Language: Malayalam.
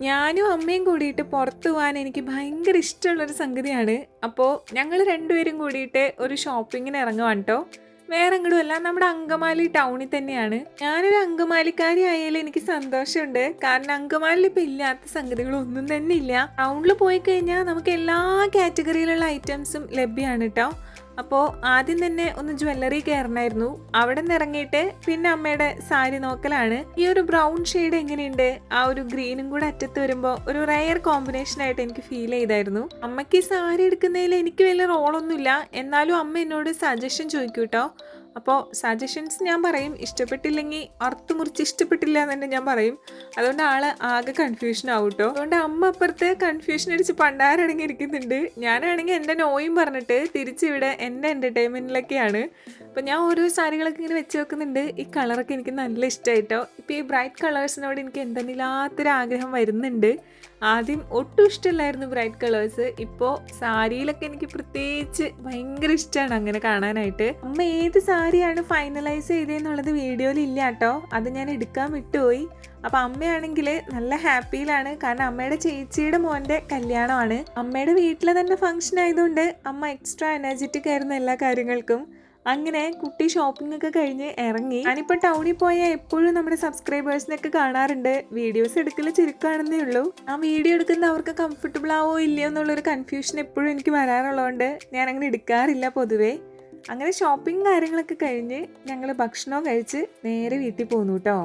ഞാനും അമ്മയും കൂടിയിട്ട് പുറത്തു പോകാൻ എനിക്ക് ഭയങ്കര ഇഷ്ടമുള്ളൊരു സംഗതിയാണ്. അപ്പോൾ ഞങ്ങൾ രണ്ടുപേരും കൂടിയിട്ട് ഒരു ഷോപ്പിങ്ങിന് ഇറങ്ങുവാണ് കേട്ടോ വേറെ എങ്ങോട്ടും അല്ല നമ്മുടെ അങ്കമാലി ടൗണിൽ തന്നെയാണ്. ഞാനൊരു അങ്കമാലിക്കാരി ആയാലും എനിക്ക് സന്തോഷമുണ്ട്. കാരണം അങ്കമാലിൽ ഇപ്പം ഇല്ലാത്ത സംഗതികളൊന്നും തന്നെ ഇല്ല. ടൗണിൽ പോയി കഴിഞ്ഞാൽ നമുക്ക് എല്ലാ കാറ്റഗറിയിലുള്ള ഐറ്റംസും ലഭ്യമാണ് കേട്ടോ അപ്പോൾ ആദ്യം തന്നെ ഒന്ന് ജ്വല്ലറി കയറണമായിരുന്നു അവിടെ നിന്ന് ഇറങ്ങിയിട്ട് പിന്നെ അമ്മയുടെ സാരി നോക്കലാണ്. ഈ ഒരു ബ്രൗൺ ഷെയ്ഡ് എങ്ങനെയുണ്ട്? ആ ഒരു ഗ്രീനും കൂടെ അറ്റത്ത് വരുമ്പോൾ ഒരു റയർ കോമ്പിനേഷൻ ആയിട്ട് എനിക്ക് ഫീൽ ചെയ്തായിരുന്നു. അമ്മയ്ക്ക് സാരി എടുക്കുന്നതിൽ എനിക്ക് വലിയ റോളൊന്നുമില്ല എന്നാലും അമ്മ എന്നോട് സജഷൻ ചോദിക്കൂ കേട്ടോ അപ്പോൾ സജഷൻസ് ഞാൻ പറയും. ഇഷ്ടപ്പെട്ടില്ലെങ്കിൽ അറുത്ത് മുറിച്ച് ഇഷ്ടപ്പെട്ടില്ല എന്ന് തന്നെ ഞാൻ പറയും. അതുകൊണ്ട് ആൾ ആകെ കൺഫ്യൂഷൻ ആവും കേട്ടോ അതുകൊണ്ട് അമ്മ അപ്പുറത്ത് കൺഫ്യൂഷൻ അടിച്ച് പണ്ടാരടങ്ങി ഇരിക്കുന്നുണ്ട് ഞാനാണെങ്കിൽ എന്റെ നോയും പറഞ്ഞിട്ട് തിരിച്ചിവിടെ എന്റെ എന്റർടൈൻമെന്റിലൊക്കെയാണ് അപ്പോൾ ഞാൻ ഓരോ സാരികളൊക്കെ ഇങ്ങനെ വെച്ച് വെക്കുന്നുണ്ട്. ഈ കളറൊക്കെ എനിക്ക് നല്ല ഇഷ്ടമായിട്ടോ ഇപ്പോൾ ഈ ബ്രൈറ്റ് കളേഴ്സിനോട് എനിക്ക് എന്തെന്നില്ലാത്തൊരു ആഗ്രഹം വരുന്നുണ്ട്. ആദ്യം ഒട്ടും ഇഷ്ടമില്ലായിരുന്നു ബ്രൈറ്റ് കളേഴ്സ് ഇപ്പോൾ സാരിയിലൊക്കെ എനിക്ക് പ്രത്യേകിച്ച് ഭയങ്കര ഇഷ്ടമാണ് അങ്ങനെ കാണാനായിട്ട്. അമ്മ ഏത് സാരിയാണ് ഫൈനലൈസ് ചെയ്തതെന്നുള്ളത് വീഡിയോയിൽ ഇല്ല കേട്ടോ. അത് ഞാൻ എടുക്കാൻ വിട്ടുപോയി. അപ്പം അമ്മയാണെങ്കിൽ നല്ല ഹാപ്പിയിലാണ്. കാരണം അമ്മയുടെ ചേച്ചിയുടെ മോന്റെ കല്യാണമാണ്. അമ്മയുടെ വീട്ടിലെ തന്നെ ഫംഗ്ഷൻ ആയതുകൊണ്ട് അമ്മ എക്സ്ട്രാ എനർജറ്റിക് ആയിരുന്നു എല്ലാ കാര്യങ്ങൾക്കും. അങ്ങനെ കുട്ടി ഷോപ്പിംഗ് ഒക്കെ കഴിഞ്ഞ് ഇറങ്ങി. ഞാനിപ്പോൾ ടൗണിൽ പോയാൽ എപ്പോഴും നമ്മുടെ സബ്സ്ക്രൈബേഴ്സിനൊക്കെ കാണാറുണ്ട്. വീഡിയോസ് എടുക്കൽ ചുരുക്കമാണെന്നേ ഉള്ളൂ. ആ വീഡിയോ എടുക്കുന്ന അവർക്ക് കംഫർട്ടബിൾ ആവോ ഇല്ലയോ എന്നുള്ളൊരു കൺഫ്യൂഷൻ എപ്പോഴും എനിക്ക് വരാറുള്ളതുകൊണ്ട് ഞാൻ അങ്ങനെ എടുക്കാറില്ല പൊതുവേ. അങ്ങനെ ഷോപ്പിംഗ് കാര്യങ്ങളൊക്കെ കഴിഞ്ഞ് ഞങ്ങൾ ഭക്ഷണം കഴിച്ച് നേരെ വീട്ടിൽ പോന്നു കേട്ടോ